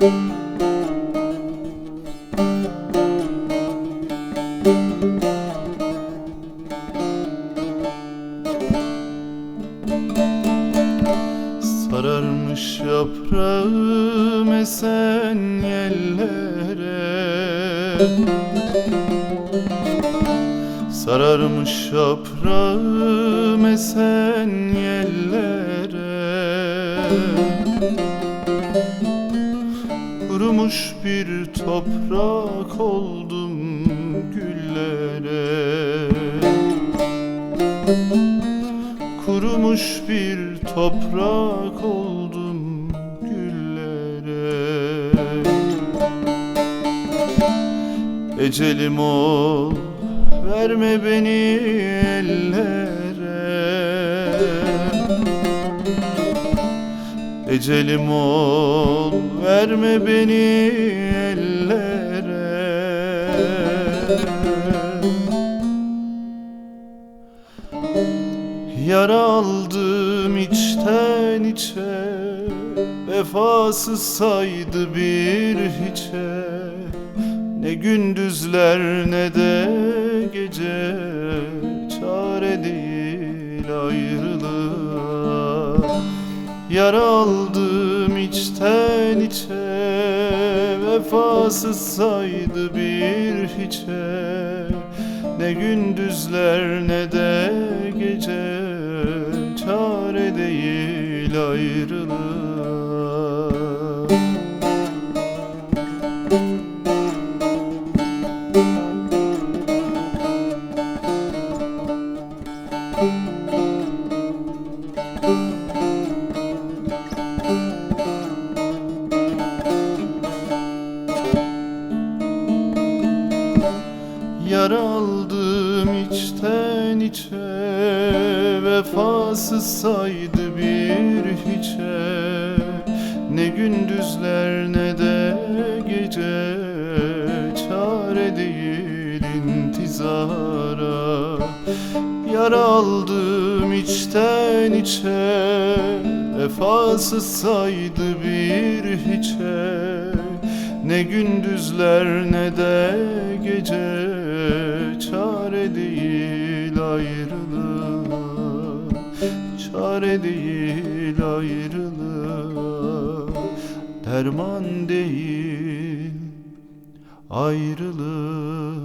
Sararmış yaprağım esen yellere Sararmış yaprağım esen yellere Kurumuş bir toprak oldum güllere. Kurumuş bir toprak oldum güllere. Ecelim ol verme beni ellere. Ecelim ol verme beni ellere. Yara aldım içten içe Vefasız saydı bir hiçe. Ne gündüzler ne de gece Çare değil ayrılığa Yara aldım içten içe Vefasız saydı bir hiçe. Ne gündüzler ne de gece Çare değil ayrılığa Yara aldım içten içe Vefasız saydı bir hiçe. Ne gündüzler ne de gece Çare değil intizara. Yara aldım içten içe Vefasız saydı bir hiçe. Ne gündüzler ne de gece ayrılığa Çare değil ayrılığa Derman değil ayrılığa